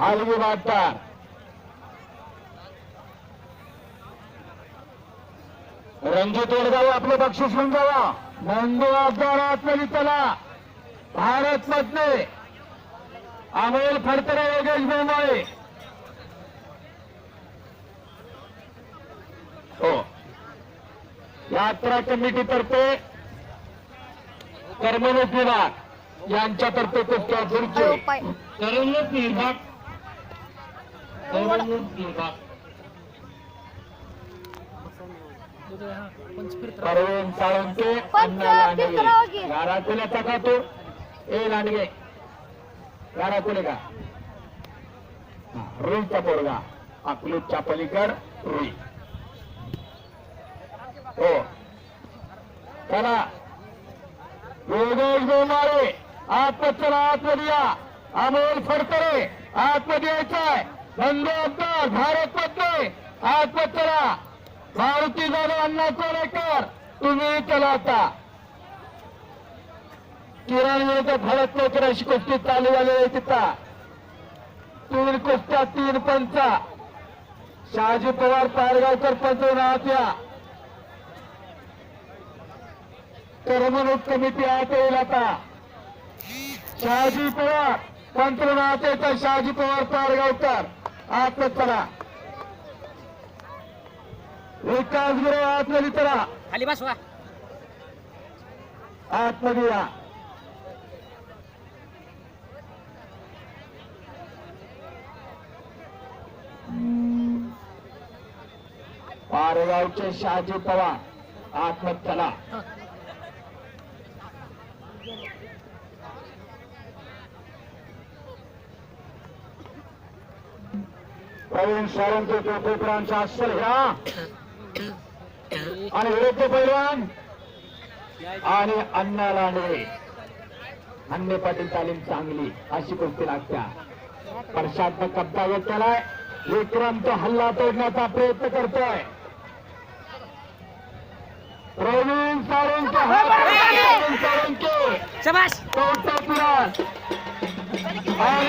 हलगी वाटतात रणजित वडगाव आपलं बक्षीस घेऊन जावा आतमध्ये चला. भारत मधले अमोल फडतरे योगेश बोंबाळे हो. यात्रा कमिटीतर्फे करमणूक विभाग यांच्यातर्फे पाय. करमणूक विभाग करमणूक साळुंके अण्णा लांडगे गाराकुल्याचा का ए लांडगे गाराकुले का रुईचा पोरगा अकलूतच्या पलीकड रुई हो चला योगेश गोमारे आत्मचला आत्मदिया. अमोल फडतरे आत्मदियायचा आहे. बंधू आपला भारत मधले आतमध्ये चला मारुती जाधव अण्णा कोरेकर तुम्ही चला आता किरण विरुद्ध भरत लेकर अशी कुस्ती चालू झालेली आहे तिथं. तीन कुस्त्या तीन पंचा. शहाजी पवार पारगावकर पंच या करमणूक कमिटी आत येईल आता. शहाजी पवार पंतप्रधान येतात शहाजी पवार पारगावकर आत चला. विकास गुरु आतमध्ये चला. खाली बसवा. आतमध्ये या. पारगावचे शहाजी पवार आतमध्ये प्रवीण सावंत कोपेकरांचा अस्सल घ्या आणि विरुद्ध पैलवान. आणि अण्णा लांडगे अन्य पाटील तालीम चांगली अशी कुस्ती लागत्या. परशातनं कब्जा घेत केलाय. विक्रम तो हल्ला तोडण्याचा प्रयत्न करतोय. प्रवीण साळुंके साळुंके आणि